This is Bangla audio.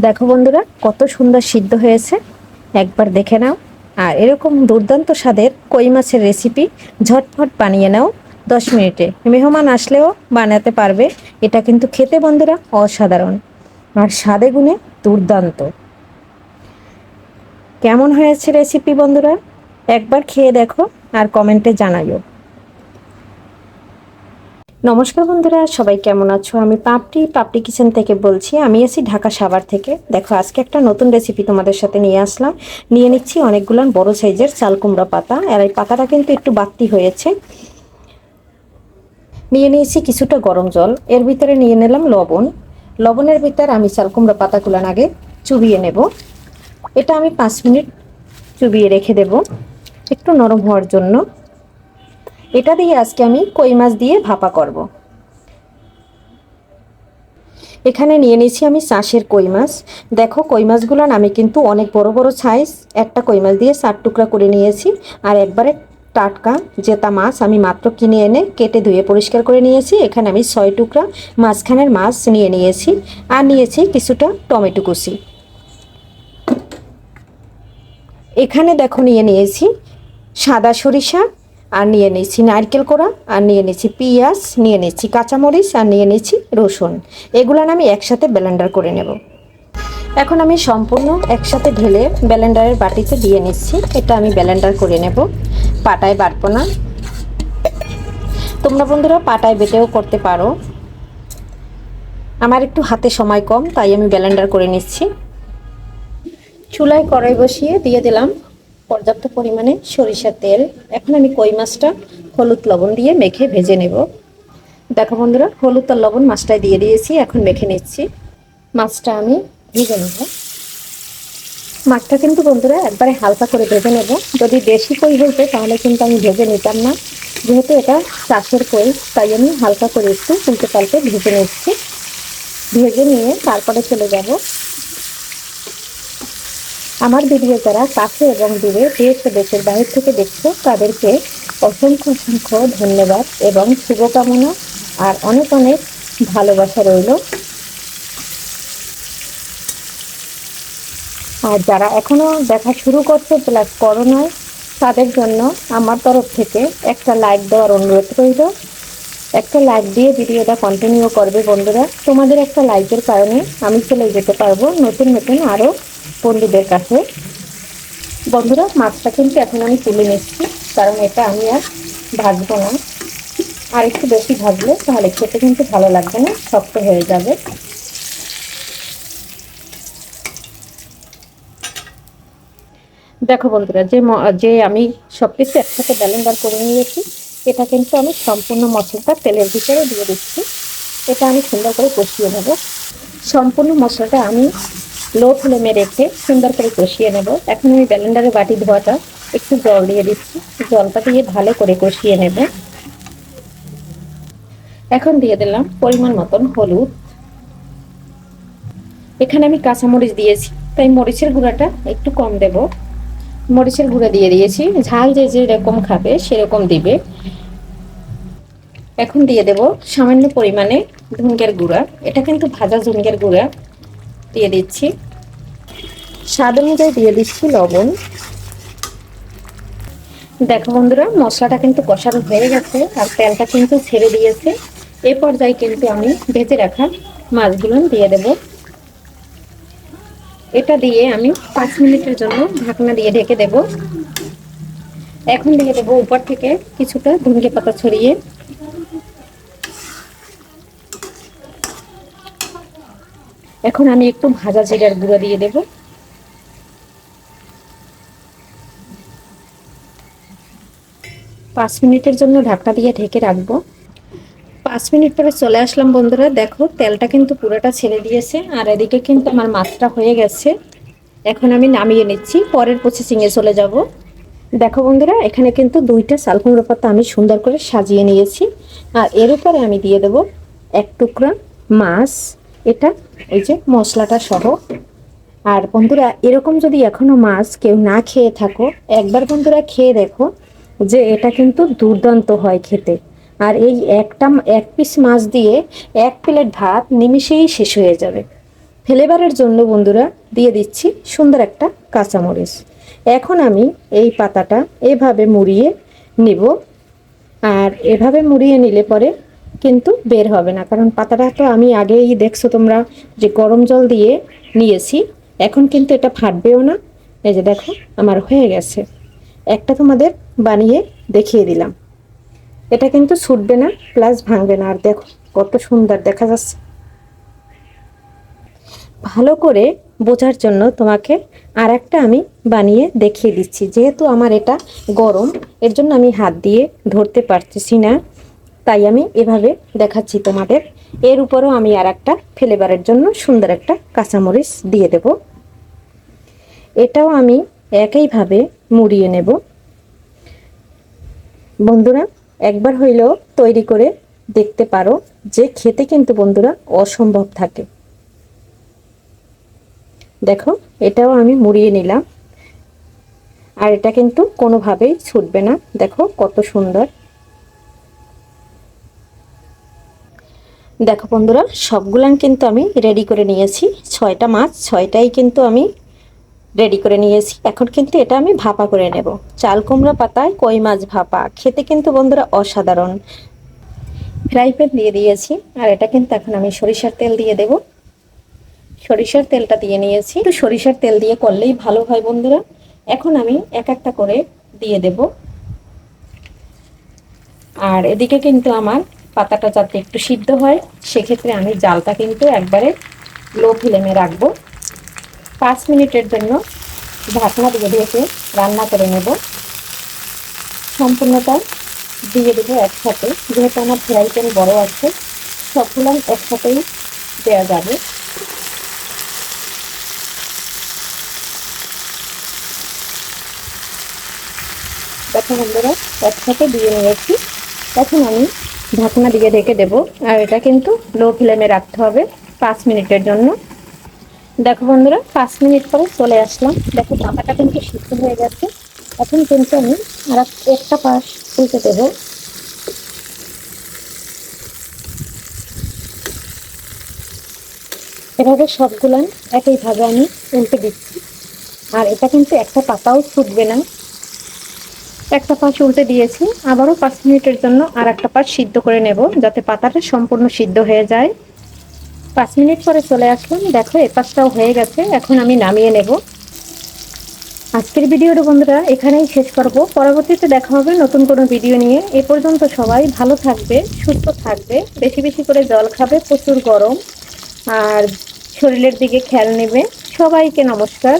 দেখো বন্ধুরা, কত সুন্দর সিদ্ধ হয়েছে। একবার দেখে নাও। আর এরকম দুর্দান্ত স্বাদের কই মাছের রেসিপি ঝটফট বানিয়ে নাও দশ মিনিটে। মেহমান আসলেও বানাতে পারবে। এটা কিন্তু খেতে বন্ধুরা অসাধারণ। আর স্বাদে গুণে দুর্দান্ত। কেমন হয়েছে রেসিপি বন্ধুরা? একবার খেয়ে দেখো আর কমেন্টে জানাইও। নমস্কার বন্ধুরা, সবাই কেমন আছো? আমি পাপড়ি পাপড়ি কিচেন থেকে বলছি। আমি আছি ঢাকা সাভার থেকে। দেখো, আজকে একটা নতুন রেসিপি তোমাদের সাথে নিয়ে আসলাম। নিয়ে নিচ্ছি অনেকগুলো বড় সাইজের চাল কুমড়া পাতা। আর এই পাতাটা কিন্তু একটু বাড়তি হয়েছে। নিয়ে নিয়েছি কিছুটা গরম জল। এর ভিতরে নিয়ে নিলাম লবণ। লবণের ভিতর আমি চাল কুমড়া পাতাগুলো আগে চুবিয়ে নেব। এটা আমি পাঁচ মিনিট চুবিয়ে রেখে দেব। একটু নরম হওয়ার জন্য। এটা দিয়ে আজকে আমি কই মাছ দিয়ে ভাপা করব। এখানে নিয়ে নিয়েছি আমি চাষের কই মাছ। দেখো কই মাছগুলো আমি কিন্তু অনেক বড় বড় সাইজ একটা কই মাছ দিয়ে চার টুকরা করে নিয়েছি। আর একবারে টাটকা জেতা মাছ আমি মাত্র কিনে এনে কেটে ধুয়ে পরিষ্কার করে নিয়েছি। এখানে আমি ছয় টুকরা মাঝখানের মাছ নিয়ে নিয়েছি। আর নিয়েছি কিছুটা টমেটো কুচি। এখানে দেখো নিয়ে নিয়েছি সাদা সরিষা আর নিয়ে নিচ্ছি নারকেল কোড়া, আর নিয়ে নিচ্ছি পেঁয়াজ, নিয়ে নিচ্ছি কাঁচামরিচ, আর নিয়ে নিচ্ছি রসুন। এগুলো আমি একসাথে ব্লেন্ডার করে নেব। এখন আমি সম্পূর্ণ একসাথে ঢেলে ব্লেন্ডারের বাটিতে দিয়ে নিচ্ছি। এটা আমি ব্লেন্ডার করে নেব। পাটায় বাটবো না। তোমরা বন্ধুরা পাটায় বেটেও করতে পারো। আমার একটু হাতে সময় কম, তাই আমি ব্লেন্ডার করে নিচ্ছি। চুলায় কড়াই বসিয়ে দিয়ে দিলাম। পর্যাপ্ত পরিমাণে সরিষার তেল। এখন আমি কই মাছটা হলুদ লবণ দিয়ে মেখে ভেজে নেব। দেখো বন্ধুরা, হলুদ আর লবণ মাছটায় দিয়ে দিয়েছি, এখন মেখে নিচ্ছি। মাছটা আমি ভেজে নেব। মাছটা কিন্তু বন্ধুরা একবারে হালকা করে ভেজে নেব। যদি দেশি কই হইতো তাহলে কিন্তু আমি ভেজে নিতাম না। যেহেতু এটা চাষের কই, তাই আমি হালকা করে একটু উল্টে পাল্টে ভেজে নিচ্ছি। ভেজে নিয়ে তারপরে চলে যাব। আমার ভিডিও যারা কাছে এবং দূরে দেশ ও দেশের বাহির থেকে দেখছ, তাদেরকে অসংখ্য অসংখ্য ধন্যবাদ এবং শুভকামনা আর অনেক অনেক ভালোবাসা রইল। আর যারা এখনও দেখা শুরু করছে প্লাস করোনায় তাদের জন্য আমার তরফ থেকে একটা লাইক দেওয়ার অনুরোধ রইল। একটা লাইক দিয়ে ভিডিওটা কন্টিনিউ করবে বন্ধুরা। তোমাদের একটা লাইকের কারণে আমি চলে যেতে পারব। নতুন নতুন আরও বন্ধুদের কাছে। বন্ধুরা, মাছটা কিন্তু এখন আমি তুলে নিচ্ছি, কারণ এটা আমি আর ভাজবো না। আর একটু বেশি ভাজলে তাহলে খেতে কিন্তু ভালো লাগবে না, শক্ত হয়ে যাবে। দেখো বন্ধুরা, যে যে আমি সব কিছু একসাথে ব্যালেন্ডার করে নিয়েছি, এটা কিন্তু আমি সম্পূর্ণ মশলাটা তেলের ভিতরে দিয়ে দিচ্ছি। এটা আমি সুন্দর করে কষিয়ে নেব। সম্পূর্ণ মশলাটা আমি লো ফ্লেমে রেখে সুন্দর করে কষিয়ে নেব। এখন আমি ব্যালেন্ডারে বাটি ধোয়াটা একটু জল দিয়ে দিচ্ছি। জলটা দিয়ে ভালো করে কষিয়ে নেব। এখন দিয়ে দিলাম পরিমাণ মতন হলুদ। এখানে আমি কাঁচামরিচ দিয়েছি, তাই মরিচের গুঁড়াটা একটু কম দেব। মরিচের গুঁড়া দিয়ে দিয়েছি। ঝাল যে যেরকম খাবে সেরকম দিবে। এখন দিয়ে দেব সামান্য পরিমাণে ধুনগের গুঁড়া। এটা কিন্তু ভাজা ঝুনগের গুঁড়া। দিয়ে দিচ্ছি। স্বাদ অনুযায়ী দিয়ে দিচ্ছি লবণ। দেখো বন্ধুরা, মশলাটা কিন্তু কষানো হয়ে গেছে আর তেলটা কিন্তু ছেড়ে দিয়েছে। এ পর্যায়ে কিন্তু আমি ভেজে রাখা মাছগুলো দিয়ে দেব। এটা দিয়ে আমি পাঁচ মিনিটের জন্য ঢাকনা দিয়ে ঢেকে দেব। এখন দিয়ে দেবো উপর থেকে কিছুটা ধুনকে পাতা ছড়িয়ে এখন আমি একটু ভাজা জিরার গুঁড়ো দিয়ে দেব। পাঁচ মিনিটের জন্য ঢাকনা দিয়ে ঢেকে রাখব। পাঁচ মিনিট পরে চলে আসলাম বন্ধুরা, দেখো তেলটা কিন্তু পুরোটা ছেড়ে দিয়েছে, আর এদিকে কিন্তু আমার মাছটা হয়ে গেছে। এখন আমি নামিয়ে নিচ্ছি, পরের প্রসেসিংয়ে চলে যাব। দেখো বন্ধুরা, এখানে কিন্তু দুইটা শালকুমড়ো পাতা আমি সুন্দর করে সাজিয়ে নিয়েছি, আর এর উপরে আমি দিয়ে দেব এক টুকরা মাছ। এটা, এই যে মশলাটা সহ। আর বন্ধুরা, এরকম যদি এখনও মাছ কেউ না খেয়ে থাকো, একবার বন্ধুরা খেয়ে দেখো যে এটা কিন্তু দুর্দান্ত হয় খেতে। আর এই একটা এক পিস মাছ দিয়ে এক প্লেট ভাত নিমিষেই শেষ হয়ে যাবে। ফ্লেভারের জন্য বন্ধুরা দিয়ে দিচ্ছি সুন্দর একটা কাঁচামরিচ। এখন আমি এই পাতাটা এভাবে মুড়িয়ে নিব। আর এভাবে মুড়িয়ে নিলে পরে কিন্তু বের হবে না। কারণ পাতাটা তো আমি আগেই দেখছ তোমরা যে গরম জল দিয়ে নিয়েছি। এখন কিন্তু এটা ফাটবেও না। এই যে দেখো, আমার হয়ে গেছে। একটা তোমাদের বানিয়ে দেখিয়ে দিলাম। এটা কিন্তু ছুটবে না প্লাস ভাঙবে না। আর দেখো, কত সুন্দর দেখা যাচ্ছে। ভালো করে বোঝার জন্য তোমাকে আর একটা আমি বানিয়ে দেখিয়ে দিচ্ছি। যেহেতু আমার এটা গরম, এর জন্য আমি হাত দিয়ে ধরতে পারতেছি না। তাই আমি এভাবে দেখাচ্ছি তোমাদের। এর উপরও আমি আর একটা ফ্লেভারের জন্য সুন্দর একটা কাঁচামরিচ দিয়ে দেব। এটাও আমি একইভাবে মুড়িয়ে নেব। বন্ধুরা, একবার হইলেও তৈরি করে দেখতে পারো যে খেতে কিন্তু বন্ধুরা অসম্ভব থাকে। দেখো, এটাও আমি মুড়িয়ে নিলাম। আর এটা কিন্তু কোনোভাবেই ছুটবে না। দেখো কত সুন্দর দেখো বন্ধুরা, সবগুলান কিন্তু আমি রেডি করে নিয়েছি। ছয়টা মাছ, ছয়টাই কিন্তু আমি রেডি করে নিয়েছি। এখন কিন্তু এটা আমি ভাপা করে নেব। চাল, কুমড়া পাতায় কই মাছ ভাপা। খেতে কিন্তু বন্ধুরা অসাধারণ। ফ্রাই প্যান দিয়ে দিয়েছি, আর এটা কিন্তু এখন আমি সরিষার তেল দিয়ে দেব। সরিষার তেলটা দিয়ে নিয়েছি। একটু সরিষার তেল দিয়ে করলেই ভালো হয় বন্ধুরা। এখন আমি এক একটা করে দিয়ে দেব। আর এদিকে কিন্তু আমার পাতাটা যাতে একটু সিদ্ধ হয়, সেক্ষেত্রে আমি জালটা কিন্তু একবারে লো ফ্লেমে রাখব। পাঁচ মিনিটের জন্য ঢাকনা দিয়ে ঢেকে রান্না করে নেব। সম্পূর্ণটা দিয়ে দেবো একসাথে। যেহেতু আমার ফ্রাই প্যান বড় আছে, সবগুলো একসাথেই দেওয়া যাবে। দেখো বন্ধুরা, একসাথে দিয়ে নিয়েছি। এখন আমি ঢাকনা দিয়ে ঢেকে দেব। আর এটা কিন্তু লো ফ্লেমে রাখতে হবে পাঁচ মিনিটের জন্য। দেখো বন্ধুরা, পাঁচ মিনিট পরে চলে আসলাম। দেখো পাতাটা কিন্তু সিদ্ধ হয়ে গেছে। এখন কিন্তু আমি আর একটা পাশ উল্টে দেব। এভাবে সবগুলান একইভাবে আমি উল্টে দিচ্ছি। আর এটা কিন্তু একটা পাতাও ছুটবে না। একটা পাশ উল্টে দিয়েছি। আবারও পাঁচ মিনিটের জন্য আর একটা পাশ সিদ্ধ করে নেব, যাতে পাতাটা সম্পূর্ণ সিদ্ধ হয়ে যায়। পাঁচ মিনিট পরে চলে আসলাম। দেখো, এ পাশটাও হয়ে গেছে। এখন আমি নামিয়ে নেব। আজকের ভিডিওটা বন্ধুরা এখানেই শেষ করব। পরবর্তীতে দেখা হবে নতুন কোনো ভিডিও নিয়ে। এ পর্যন্ত সবাই ভালো থাকবে, সুস্থ থাকবে, বেশি বেশি করে জল খাবে, প্রচুর গরম, আর শরীরের দিকে খেয়াল নেবে। সবাইকে নমস্কার।